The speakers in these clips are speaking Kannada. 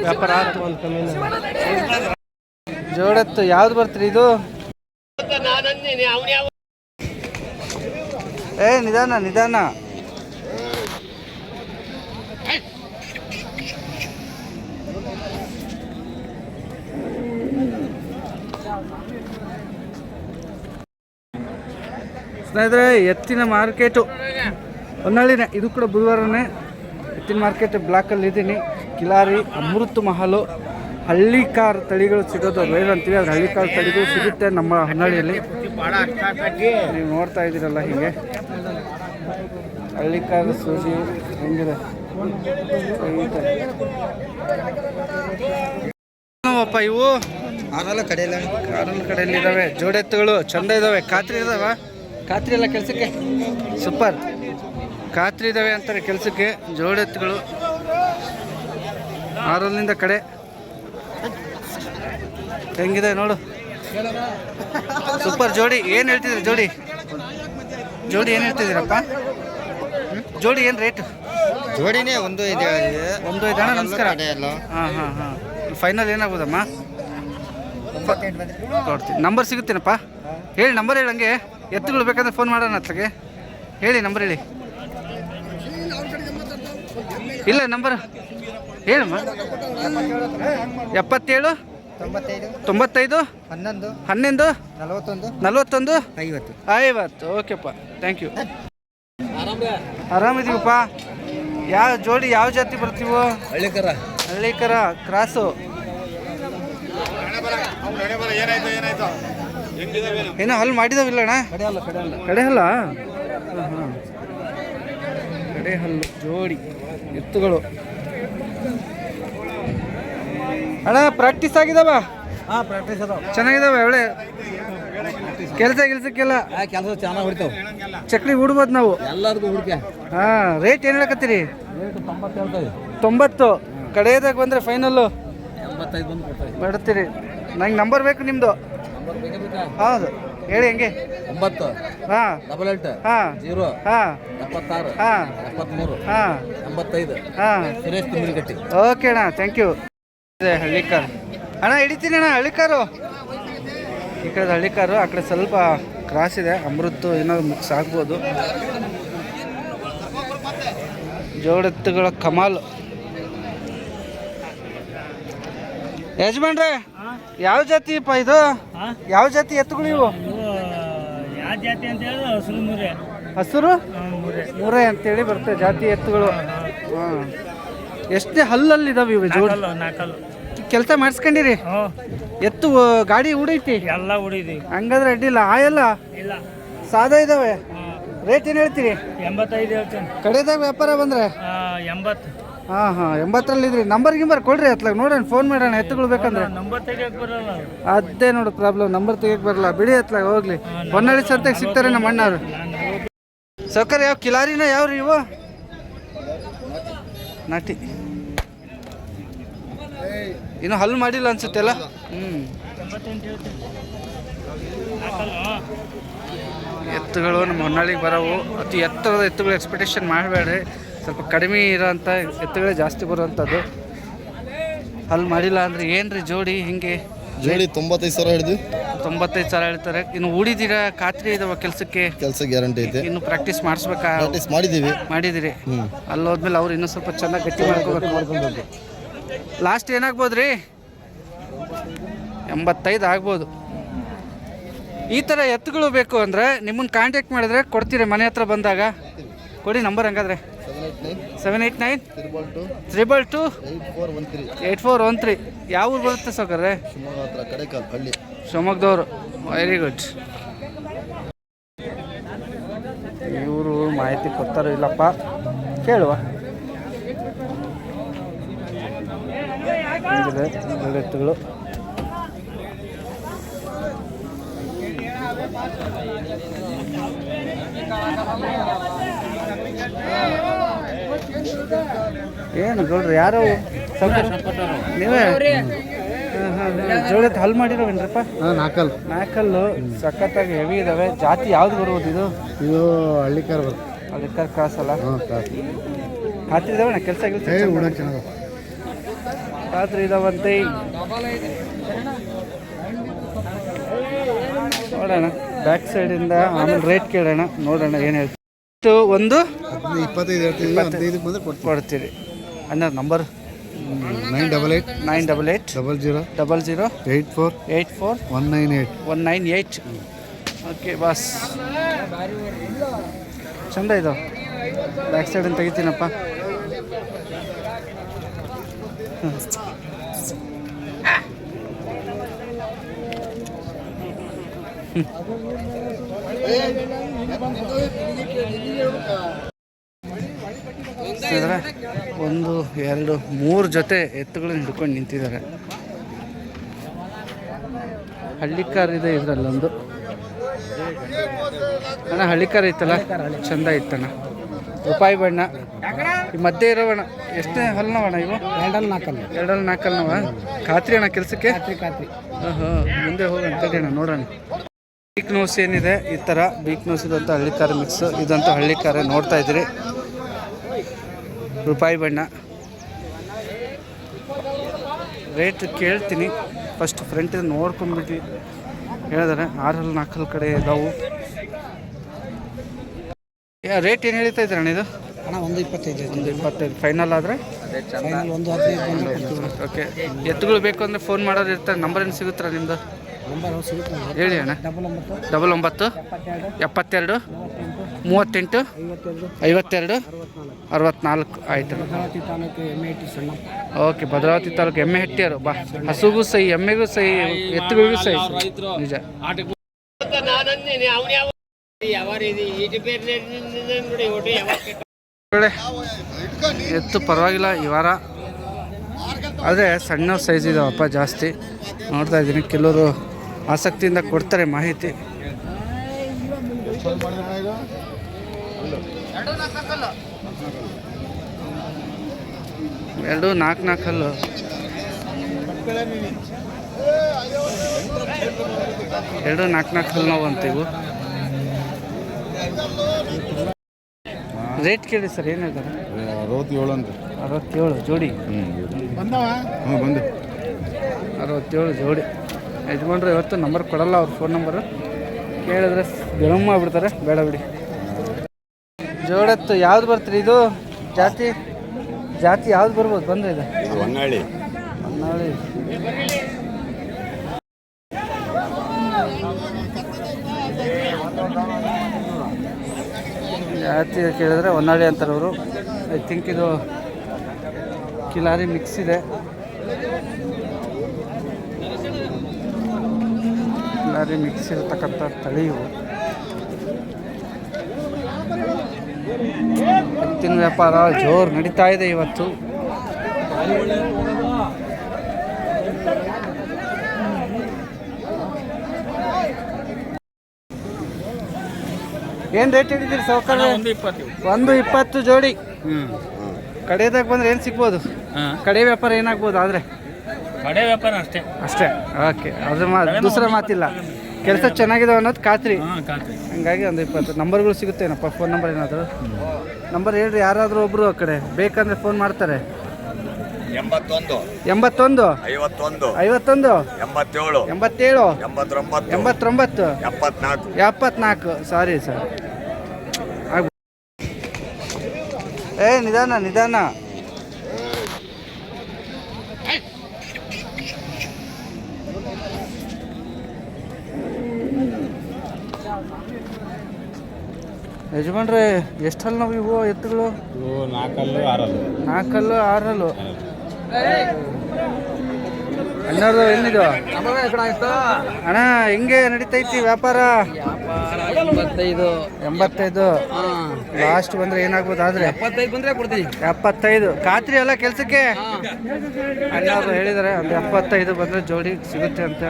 ವ್ಯಾಪಾರ ಜೋಡತ್ತು ಯಾವ್ದು ಬರ್ತೀರಿ ಇದು? ಏ ನಿಧಾನ ನಿಧಾನ. ಸ್ನೇಹಿತರೆ ಎತ್ತಿನ ಮಾರ್ಕೆಟು. ಹೊನ್ನಾಳಿನೇ ಇದು ಕೂಡ ಬುಧವಾರನೇ. ಎತ್ತಿನ ಮಾರ್ಕೆಟ್ ಬ್ಲಾಕಲ್ಲಿ ಇದ್ದೀನಿ. ಕಿಲಾರಿ ಅಮೃತ್ ಮಹಲು ಹಳ್ಳಿಕಾರ್ ತಳಿಗಳು ಸಿಗೋದು ರೇರ್ ಅಂತೀವಿ ಅದು ಹಳ್ಳಿಕಾರ್ ತಳಿಗಳು ಸಿಗುತ್ತೆ ನಮ್ಮ ಹೊನ್ನಾಳಿಯಲ್ಲಿ. ನೀವು ನೋಡ್ತಾ ಇದ್ದೀರಲ್ಲ ಹೀಗೆ. ಹಳ್ಳಿ ಕಾರ್ ಸೂಜಿ ಹೆಂಗಿದೆ? ಅಪ್ಪ ಇವು? ಕಾಡಲ್ ಕಡೆಯಲ್ಲಿ. ಇದಾವೆ ಜೋಡೆತ್ತುಗಳು ಚಂದ ಇದಾವೆ ಖಾತ್ರಿ ಇದಾವ ಖಾತ್ರಿ ಎಲ್ಲ ಕೆಲಸಕ್ಕೆ? ಸೂಪರ್. ಖಾತ್ರಿ ಇದಾವೆ ಅಂತಾರೆ ಕೆಲಸಕ್ಕೆ ಜೋಡೆತ್ತುಗಳು. ಆರಲ್ಲಿಂದ ಕಡೆ. ಹೆಂಗಿದೆ ನೋಡು. ಸೂಪರ್ ಜೋಡಿ ಏನು ಹೇಳ್ತಿದ್ರಿ ಜೋಡಿ? ಜೋಡಿ ಏನು ಹೇಳ್ತಿದ್ದೀರಪ್ಪ? ಜೋಡಿ ಏನು ರೇಟು? ಜೋಡಿನೇ ಒಂದು ಇದೆ ಒಂದು ಇದೆ ನಮಸ್ಕಾರ. ಹಾಂ ಹಾಂ ಹಾಂ. ಫೈನಲ್ ಏನಾಗ್ಬೋದಮ್ಮ? ನೋಡ್ತೀನಿ. ನಂಬರ್ ಸಿಗುತ್ತೇನಪ್ಪ? ಹೇಳಿ ನಂಬರ್ ಹೇಳಿ ಹಂಗೆ. ಎತ್ತುಗಳು ಬೇಕಂದ್ರೆ ಫೋನ್ ಮಾಡೋಣ ಅತ್ತಗೆ ಹೇಳಿ ನಂಬರ್ ಹೇಳಿ. ಇಲ್ಲ ನಂಬರ್ ಹೇಳಮ್ಮ. ಎಪ್ಪತ್ತೇಳು ತೊಂಬತ್ತೈದು ತೊಂಬತ್ತೈದು ಹನ್ನೊಂದು ಹನ್ನೊಂದು ನಲವತ್ತೊಂದು ನಲ್ವತ್ತೊಂದು ಐವತ್ತು. ಐವತ್ತು. ಓಕೆಪ್ಪ ಥ್ಯಾಂಕ್ ಯು ಆರಾಮಿದೀವಪ್ಪ ಯಾವ ಜೋಡಿ ಯಾವ ಜಾತಿ ಬರ್ತೀವೋ? ಹಳ್ಳಿಕರ. ಹಳ್ಳಿಕರ ಕ್ರಾಸು. ಏನೋ ಹಲ್ಲು ಮಾಡಿದಾವಿಲ್ಲ ಅಣ್ಣ? ಕಡೆಯಲ್ಲ ಕಡೆ ಹಲ್ಲ. ಹಾಂ ಜೋಡಿ ಎತ್ತುಗಳು. ಅಣ್ಣ ಪ್ರಾಕ್ಟೀಸ್ ಆಗಿದಾವ? ಹಾಂ ಪ್ರಾಕ್ಟೀಸ್ ಅದಾವ. ಚೆನ್ನಾಗಿದಾವೆ ಒಳ್ಳೆ ಕೆಲಸ ಗಿಲ್ಸಕ್ಕೆಲ್ಲ ಕೆಲಸ ಚೆನ್ನಾಗಿ ಹೊಡಿತಾವ. ಚಕ್ಲಿ ಹುಡ್ಬೋದು ನಾವು. ಎಲ್ಲರಿಗೂ ಹುಡುಕ ಹಾಂ ರೇಟ್ ಏನು ಹೇಳಕತ್ತೀರಿ? ತೊಂಬತ್ತು ಕಡೆಯದಾಗ ಬಂದರೆ ಫೈನಲ್ಲು ಬಿಡ್ತೀರಿ ನಂಗೆ ನಂಬರ್ ಬೇಕು ನಿಮ್ಮದು ಹೌದು. ಹೇಳಿ ಹೆಂಗೆ? ಒಂಬತ್ತು. ಹಾಂ. ಡಬಲ್ ಎಂಟು. ಹಾಂ. ಜೀರೋ. ಹಾಂ. ಎಪ್ಪತ್ತಾರು. ಹಾಂ. ಎಪ್ಪತ್ತ್ಮೂರು ಹಾಂ. ಎಂಬತ್ತೈದು. ಹಾಂ. ಸುರೇಶ್ ತಿಮ್ಮಿರಿಗಟ್ಟಿ ಓಕೆ ಅಣ್ಣ ಥ್ಯಾಂಕ್ ಯು ಇದೆ ಹಳ್ಳಿಕಾರ್. ಅಣ್ಣ ಹಿಡಿತೀನಿ ಅಣ್ಣ ಹಳ್ಳಿಕಾರು. ಈ ಕಡೆ ಹಳ್ಳಿಕಾರು ಆ ಕಡೆ ಸ್ವಲ್ಪ ಕ್ರಾಸ್ ಇದೆ ಅಮೃತ್ ಏನಾದ್ರು ಮಿಕ್ಸ್ ಆಗ್ಬೋದು. ಜೋಡೆತ್ತುಗಳ ಕಮಾಲ್. ಯಜಮಾನ್ರೆ ಯಾವ ಜಾತಿಪ್ಪ ಇದು? ಯಾವ ಜಾತಿ ಎತ್ತುಗಳು ಇವು ಯಾವ ಜಾತಿ ಅಂತ ಹೇಳಿದ್ರೆ ಹಸಿರು ಮುರೆ. ಹಸಿರು? ಮುರೆ. ಅಂತೇಳಿ ಬರ್ತದೆ ಜಾತಿ ಎತ್ತುಗಳು. ಹಾಂ ಎಷ್ಟೇ ಹಲ್ಲಲ್ಲಿದಾವೆ ಇವು ಜೋಡಿ? ನಾಕಲ್ಲು ಕೆಲಸ ಮಾಡಿಸ್ಕೊಂಡಿರಿ? ಎತ್ತು ಗಾಡಿ ಉಡೈತಿ? ಎಲ್ಲ ಉಡಿದಿ ಹಂಗಾದ್ರೆ ಅಡ್ಡಿಲ್ಲ ಆಯಲ್ಲ ಇಲ್ಲ. ಸಾದಾ ಇದಾವೆ? ರೇಟ್ ಏನು ಹೇಳ್ತೀರಿ? ಎಂಬತ್ತೈದು ಹೇಳ್ತೀನಿ. ಕಡೆದಾಗ ವ್ಯಾಪಾರ ಬಂದ್ರೆ? ಎಂಬತ್ತು. ಹಾಂ ಹಾಂ. ಎಂಬತ್ತರಲ್ಲಿ ಇದ್ರಿ. ನಂಬರ್ ಗಿಂಬರ್ ಕೊಡ್ರಿ ಅತ್ಲಾಗ. ನೋಡೋಣ ಫೋನ್ ಮಾಡೋಣ. ಎತ್ತುಗಳು ಬೇಕಂದ್ರೆ ಅದೇ ನೋಡು ಪ್ರಾಬ್ಲಮ್ ನಂಬರ್ ತೆಗಿಯಕ್ಕೆ ಬರಲ್ಲ. ಬಿಡಿ ಅತ್ಲಾಗ ಹೋಗ್ಲಿ. ಹೊನ್ನಳ್ಳಿ ಸಂತೆಗೆ ಸಿಗ್ತಾರೆ ನಮ್ಮ ಅಣ್ಣವ್ರು. ಸೌಕರ್ಯ ಯಾವ ಕಿಲಾರಿನ ಯಾವ್ರಿ ಇವು? ನಾಟಿ. ಇನ್ನು ಹಲ್ಲು ಮಾಡಿಲ್ಲ ಅನ್ಸುತ್ತೆಲ್ಲ ಹ್ಞೂ ಎತ್ತುಗಳು ನಮ್ಮ ಹೊನ್ನಾಳಿಗೆ ಬರವು. ಅತಿ ಎತ್ತರದ ಎತ್ತುಗಳು ಎಕ್ಸ್ಪೆಕ್ಟೇಷನ್ ಮಾಡಬೇಡ್ರಿ. ಸ್ವಲ್ಪ ಕಡಿಮೆ ಇರೋಂಥ ಎತ್ತುಗಳೇ ಜಾಸ್ತಿ ಬರುವಂಥದ್ದು. ಅಲ್ಲಿ ಮಾಡಿಲ್ಲ ಅಂದರೆ ಏನು ರೀ ಜೋಡಿ ಹಿಂಗೆ? ಜೋಡಿ ತೊಂಬತ್ತೈದು ಸಾವಿರ ಹಿಡಿದು. ತೊಂಬತ್ತೈದು ಸಾವಿರ ಹೇಳ್ತಾರೆ. ಇನ್ನು ಉಳಿದಿರ ಖಾತ್ರಿ ಇದಾವ ಕೆಲಸಕ್ಕೆ? ಕೆಲಸ ಗ್ಯಾರಂಟಿ ಐತೆ. ಇನ್ನು ಪ್ರಾಕ್ಟೀಸ್ ಮಾಡಿಸ್ಬೇಕಾ? ಪ್ರಾಕ್ಟೀಸ್ ಮಾಡಿದ್ದೀವಿ. ಮಾಡಿದಿರಿ ಅಲ್ಲಿ ಹೋದ್ಮೇಲೆ ಅವ್ರು ಇನ್ನೂ ಸ್ವಲ್ಪ ಚೆನ್ನಾಗಿ ಗಟ್ಟಿ ಮಾಡ್ಕೋಬೇಕು. ಲಾಸ್ಟ್ ಏನಾಗ್ಬೋದು ರೀ ಎಂಬತ್ತೈದು ಆಗ್ಬೋದು. ಈ ಥರ ಎತ್ತುಗಳು ಬೇಕು ಅಂದರೆ ನಿಮ್ಮನ್ನು ಕಾಂಟ್ಯಾಕ್ಟ್ ಮಾಡಿದ್ರೆ ಕೊಡ್ತೀರಿ. ಮನೆ ಹತ್ರ ಬಂದಾಗ. ಕೊಡಿ ನಂಬರ್ ಹಂಗಾದ್ರೆ. Seven eight nine triple two eight four one three eight four one three ಯಾವ ಊರು ಬರುತ್ತೆ ಸೌಕರ್ರೆ ಶಿವಮೊಗ್ಗದವರು. ವೆರಿ ಗುಡ್ ಇವರು ಮಾಹಿತಿ ಕೊಡ್ತಾರೋ ಇಲ್ಲಪ್ಪ? ಕೇಳುವ. ಎತ್ತುಗಳು. ಏನು ಗೌಡ್ರಿ ಯಾರು? ನೀವೇ? ಜೋಳದ ಹಲ್ ಮಾಡಿರೋವೇನ್ರಪ್ಪ? ನಾಕಲ್ ನಾಲ್ಕಲ್ ನಾಲ್ಕಲ್ಲು ಸಖತ್ತಾಗಿ ಹೆವಿ ಇದಾವೆ. ಜಾತಿ ಯಾವ್ದು ಬರ್ಬೋದು ಇದು? ಇದು ಹಳ್ಳಿಕಾರ ಬರುತ್ತೆ ಅದಕ್ಕೆ ಕ್ರಾಸ್ ಅಲ್ಲ ಕೆಲಸ ಕೆಲಸ ಖಾತ್ರಿ ಇದಾವಂತೆ. ನೋಡೋಣ. ಬ್ಯಾಕ್ ಸೈಡಿಂದ ಆಮೇಲೆ ರೇಟ್ ಕೇಳೋಣ. ನೋಡೋಣ ಏನು ಹೇಳ್ತೀವಿ ಒಂದು ಇಪ್ಪತ್ತೈದು ಹೇಳ್ತೀವಿ ಹದಿನೈದಕ್ಕೆ ಬಂದರೆ ಕೊಡ್ತೀವಿ. ಕೊಡ್ತೀರಿ. ಅಣ್ಣ number nine double eight nine double eight double zero. Double zero. Eight four. Eight four. One nine eight one nine eight okay boss. ಚಂದ ಇದು. ಬ್ಯಾಕ್ ಸೈಡನ್ನು ತೆಗಿತೀನಪ್ಪ. ಹ್ಮ್. ನೋಡಿದ್ರೆ ಒಂದು ಎರಡು ಮೂರು ಜೊತೆ ಎತ್ತುಗಳನ್ನ ಹಿಡ್ಕೊಂಡು ನಿಂತಿದ್ದಾರೆ. ಹಳ್ಳಿಕಾರ ಇದೆ ಇದರಲ್ಲೊಂದು. ಅಣ್ಣ ಹಳ್ಳಿಕಾರ ಇತ್ತಲ್ಲ ಚಂದ ಇತ್ತಣ್ಣ ರೂಪಾಯಿ ಬಣ್ಣ. ಈ ಮಧ್ಯೆ ಇರೋವಣ ಎಷ್ಟೇ ಹಲ್ನವಣ ಇವು? ಎರಡಲ್ಲಿ ನಾಲ್ಕಲ್ಲ. ಎರಡಲ್ಲಿ ನಾಲ್ಕಲ್ನವ ಖಾತ್ರಿ ಅಣ್ಣ ಕೆಲಸಕ್ಕೆ? ಖಾತ್ರಿ ಓಹೋ ಮುಂದೆ ಹೋಗೋಣ ನೋಡೋಣ. ಬೀಕ್ ನೋಸ್ ಏನಿದೆ? ಈ ಥರ ಬೀಕ್ ನೋಸ್ ಇದಂತ ಹಳ್ಳಿಕಾರ ಮಿಕ್ಸ್ ಇದಂತ ಹಳ್ಳಿಕಾರ ನೋಡ್ತಾ ಇದ್ದೀರಿ. ರೂಪಾಯಿ ಬಣ್ಣ. ರೇಟ್ ಕೇಳ್ತೀನಿ. ಫಸ್ಟ್ ಫ್ರಂಟ್ ನೋಡ್ಕೊಂಡ್ಬಿಟ್ಟು ಹೇಳಿದಾರೆ ಆರಲ್ಲಿ ನಾಲ್ಕಲ್ ಕಡೆ ಇದಾವು. ರೇಟ್ ಏನು ಹೇಳ್ತಾ ಇದ್ದೀರಣ್ಣ ಇದು? ಅಣ್ಣ ಒಂದು ಇಪ್ಪತ್ತೈದು ಒಂದು ಇಪ್ಪತ್ತೈದು. ಫೈನಲ್ ಆದರೆ? ಫೈನಲ್ ಒಂದು ಹದಿನೈದು ಓಕೆ ಎತ್ತುಗಳು ಬೇಕು ಅಂದರೆ ಫೋನ್ ಮಾಡೋರು ಇರ್ತಾರೆ. ನಂಬರ್ ಏನು ಸಿಗುತ್ತಾ ನಿಮ್ಮದು ನಂಬರ್ ಸಿಗುತ್ತೆ? ಹೇಳಿ ಅಣ್ಣ. ಡಬಲ್ ಒಂಬತ್ತು. ಡಬಲ್ ಒಂಬತ್ತು. ಎಪ್ಪತ್ತೆರಡು. ಮೂವತ್ತೆಂಟು? ಐವತ್ತೆರಡು? ಅರವತ್ನಾಲ್ಕು. ಆಯಿತು. ಓಕೆ ಭದ್ರಾವತಿ ತಾಲೂಕು ಎಮ್ಮೆ ಹೆಟ್ಟಿಯರು. ಬಾ ಹಸುಗೂ ಸಹಿ ಎಮ್ಮೆಗೂ ಸಹಿ ಎತ್ತುಗಳಿಗೂ ಸಹಿ. ನಿಜ. ಎತ್ತು ಪರವಾಗಿಲ್ಲ ಈ ವಾರ. ಆದರೆ ಸಣ್ಣ ಸೈಜ್ ಇದಾವಪ್ಪ ಜಾಸ್ತಿ. ನೋಡ್ತಾ ಇದ್ದೀನಿ ಕೆಲವರು ಆಸಕ್ತಿಯಿಂದ ಕೊಡ್ತಾರೆ ಮಾಹಿತಿ. ಎರಡು ನಾಲ್ಕು ನಾಲ್ಕು ಹಲ್ಲು ಎರಡು ನಾಲ್ಕು ನಾಲ್ಕು ಹಲ್ಲು ನಾವು ಅಂತೀವು. ರೇಟ್ ಕೇಳಿ ಸರ್ ಏನು ಹೇಳ್ತಾರೆ? ಅರವತ್ತೇಳು ಅಂತ. ಅರವತ್ತೇಳು ಜೋಡಿ. ಹ್ಞೂ ಬಂದು. ಅರವತ್ತೇಳು ಜೋಡಿ. ಯಜಮಾನ್ರು ಇವತ್ತು ನಂಬರ್ ಕೊಡಲ್ಲ ಅವ್ರ ಫೋನ್ ನಂಬರು ಕೇಳಿದ್ರೆ ಗರಂ ಬಿಡ್ತಾರೆ ಬೇಡ ಬಿಡಿ. ಜೋಡತ್ತು ಯಾವ್ದು ಬರ್ತೀರಿ ಇದು? ಜಾತಿ ಜಾತಿ ಯಾವ್ದು ಬರ್ಬೋದು? ಬಂದ್ರೆ ಇದು. ಹೊನ್ನಾಳಿ. ಹೊನ್ನಾಳಿ. ಜಾತಿ ಕೇಳಿದ್ರೆ ಹೊನ್ನಾಳಿ ಅಂತಾರೆ ಅವರು ಐ ಥಿಂಕ್ ಇದು ಕಿಲಾರಿ ಮಿಕ್ಸ್ ಇದೆ. ಕಿಲಾರಿ ಮಿಕ್ಸ್ ಇರತಕ್ಕಂಥ ತಳಿ ಇವು. ಎತ್ತಿನ ವ್ಯಾಪಾರ ಜೋರು ನಡೀತಾ ಇದೆ ಇವತ್ತು. ಏನು ರೇಟ್ ಹಿಡಿದಿರಿ ಸೌಕರ್ಯ ಒಂದು ಇಪ್ಪತ್ತು. ಜೋಡಿ. ಕಡೆದಾಗ ಬಂದ್ರೆ ಏನು ಸಿಗ್ಬೋದು? ಕಡೆ ವ್ಯಾಪಾರ ಏನಾಗ್ಬೋದು ಆದರೆ? ಕಡೆ ವ್ಯಾಪಾರ ಅಷ್ಟೇ. ಅಷ್ಟೇ. ಓಕೆ. ಅದ್ರ ಮಾ ದೂಸರ ಮಾತಿಲ್ಲ. ಕೆಲಸ ಚೆನ್ನಾಗಿದೆ ಅನ್ನೋದು ಖಾತ್ರಿ. ಹಂಗಾಗಿ ಒಂದು ಇಪ್ಪತ್ತು ನಂಬರ್ಗಳು ಸಿಗುತ್ತೇನಪ್ಪ ಫೋನ್ ನಂಬರ್ ಏನಾದರೂ? ನಂಬರ್ ಹೇಳ್ರಿ ಯಾರಾದರೂ ಒಬ್ಬರು ಆ ಕಡೆ. ಬೇಕಂದ್ರೆ ಫೋನ್ ಮಾಡ್ತಾರೆ. ಎಂಬತ್ತೊಂದು. ಎಂಬತ್ತೊಂದು. ಐವತ್ತೊಂದು. ಐವತ್ತೊಂದು. ಎಂಬತ್ತೇಳು. ಎಂಬತ್ತೇಳು. ಎಂಬತ್ತೊಂಬತ್ತು. ಎಂಬತ್ತೊಂಬತ್ತು. ಎಪ್ಪತ್ನಾಲ್ಕು. ಎಪ್ಪತ್ನಾಲ್ಕು. ಸಾರಿ ಸರ್ ಏ ನಿಧಾನ ನಿಧಾನ. ಯಜಮಾನ್ರೆ ಎಷ್ಟಲ್ಲಿ ನಾವು ಇವು ಎತ್ತುಗಳು? ಇವು ನಾಲ್ಕಲ್ಲು ಆರಲ್ಲು. ನಾಲ್ಕಲ್ಲು ಆರಲ್ಲು? ಹನ್ನೆರಡು ಎಲ್ಲಿದು ಅಣ್ಣ ಹೆಂಗೆ ನಡೀತೈತಿ ವ್ಯಾಪಾರ? ಎಂಬತ್ತೈದು. ಎಂಬತ್ತೈದು. ಲಾಸ್ಟ್ ಬಂದ್ರೆ ಏನಾಗ್ಬೋದು ಆದ್ರೆ? ಎಪ್ಪತ್ತೈದು ಬಂದ್ರೆ ಕೊಡ್ತೀವಿ ಎಪ್ಪತ್ತೈದು. ಖಾತ್ರಿ ಅಲ್ಲ ಕೆಲಸಕ್ಕೆ? ಅಣ್ಣ ಹೇಳಿದಾರೆ ಒಂದು ಎಪ್ಪತ್ತೈದು ಬಂದ್ರೆ ಜೋಡಿ ಸಿಗುತ್ತೆ ಅಂತ.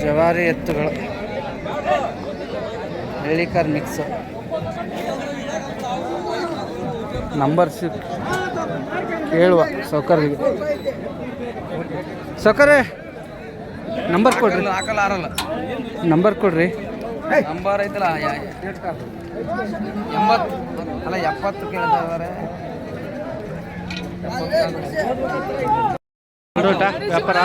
ಜವಾರಿ ಎತ್ತುಗಳು ಹೇಳಿಕಾರ್ ಮಿಕ್ಸ್ ನಂಬರ್ ಸಿಕ್ ಹೇಳುವ ಸೌಕರ್ಯ ಸೌಕರ್ಯ ನಂಬರ್ ಕೊಡ್ರಿ. ಹಾಕಲ್ಲ ಆರಲ್ಲ ನಂಬರ್ ಕೊಡ್ರಿ ನಂಬರ್ ಐತಲ್ಲ ಎಂಬತ್ತು ಅಲ್ಲ ಎಪ್ಪತ್ತು ಕೇಳ್ತಾ ಇದಾರೆ. ವ್ಯಾಪಾರ